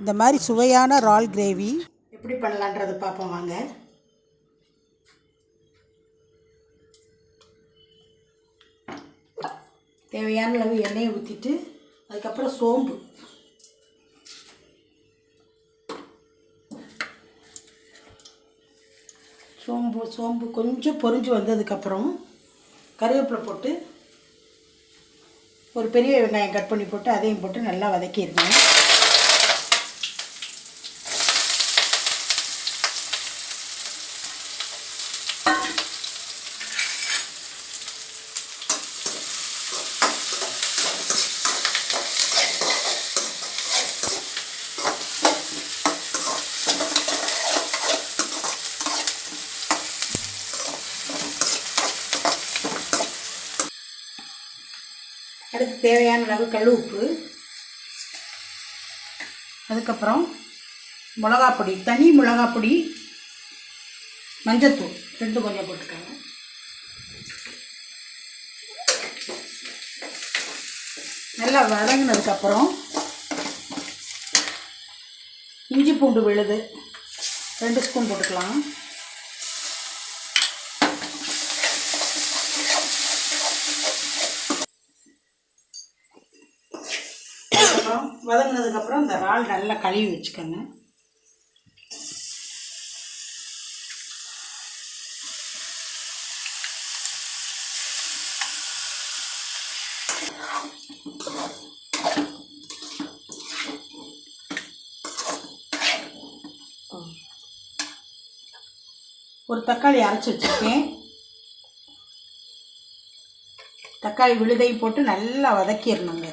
இந்த மாதிரி சுவையான ரால் கிரேவி. எப்படி பண்ணலான்றது பார்ப்போம் வாங்க. தேவையான அளவு எண்ணெயை ஊற்றிட்டு அதுக்கப்புறம் சோம்பு. சோம்பு சோம்பு கொஞ்சம் பொரிஞ்சு வந்ததுக்கப்புறம் கருவேப்பிலை போட்டு ஒரு பெரிய வெங்காயம் கட் பண்ணி போட்டு அதையும் போட்டு நல்லா வதக்கிடுங்க அடுத்து தேவையான அளவு கல் உப்பு. அதுக்கப்புறம் மிளகாப்பொடி தனி மிளகாப்பொடி மஞ்சத்தூள் ரெண்டு கொஞ்சம் போட்டுக்கோங்க. நல்லா வதங்கினதுக்கப்புறம் இஞ்சி பூண்டு விழுது ரெண்டு ஸ்பூன் போட்டுக்கலாம். வதங்கினதுக்கப்புறம் இந்த இறால் நல்லா கழுவி வச்சுக்கோங்க. ஒரு தக்காளி அரைச்சி வச்சுருக்கேன். தக்காளி விழுதையும் போட்டு நல்லா வதக்கிடணுங்க.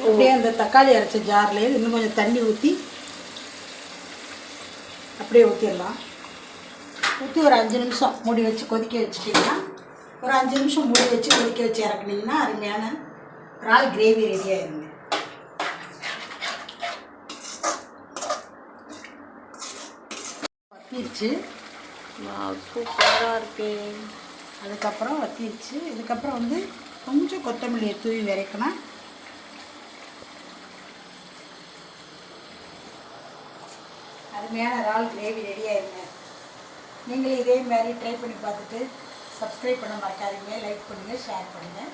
அப்படியே அந்த தக்காளி அரைச்ச ஜார்லேயே இன்னும் கொஞ்சம் தண்ணி ஊற்றி அப்படியே ஊற்றிடலாம் ஊற்றி ஒரு அஞ்சு நிமிஷம் மூடி வச்சு கொதிக்க வச்சுட்டிங்கன்னா ஒரு அஞ்சு நிமிஷம் மூடி வச்சு கொதிக்க வச்சு இறக்குனீங்கன்னா அருமையான இறால் கிரேவி ரெடி ஆயிருங்க வத்திருச்சு சூப்பராக இருக்கு. அதுக்கப்புறம் வத்திருச்சு. இதுக்கப்புறம் வந்து கொஞ்சம் கொத்தமல்லியை தூவி விரைக்கணும். அருமையான இறால் கிரேவி ரெடி ஆயிருங்க நீங்களும் இதே மாதிரி ட்ரை பண்ணி பார்த்துட்டு சப்ஸ்கிரைப் பண்ண மறக்காதீங்க. லைக் பண்ணுங்கள் ஷேர் பண்ணுங்கள்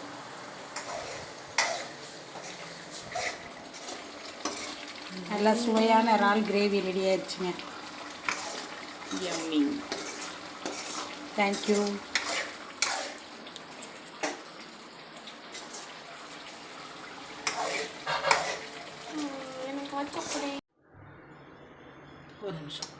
நல்லா சுவையான இறால் கிரேவி ரெடி ஆயிடுச்சுங்க. தேங்க்யூ எனக்கு வச்ச ஒரு நிமிஷம்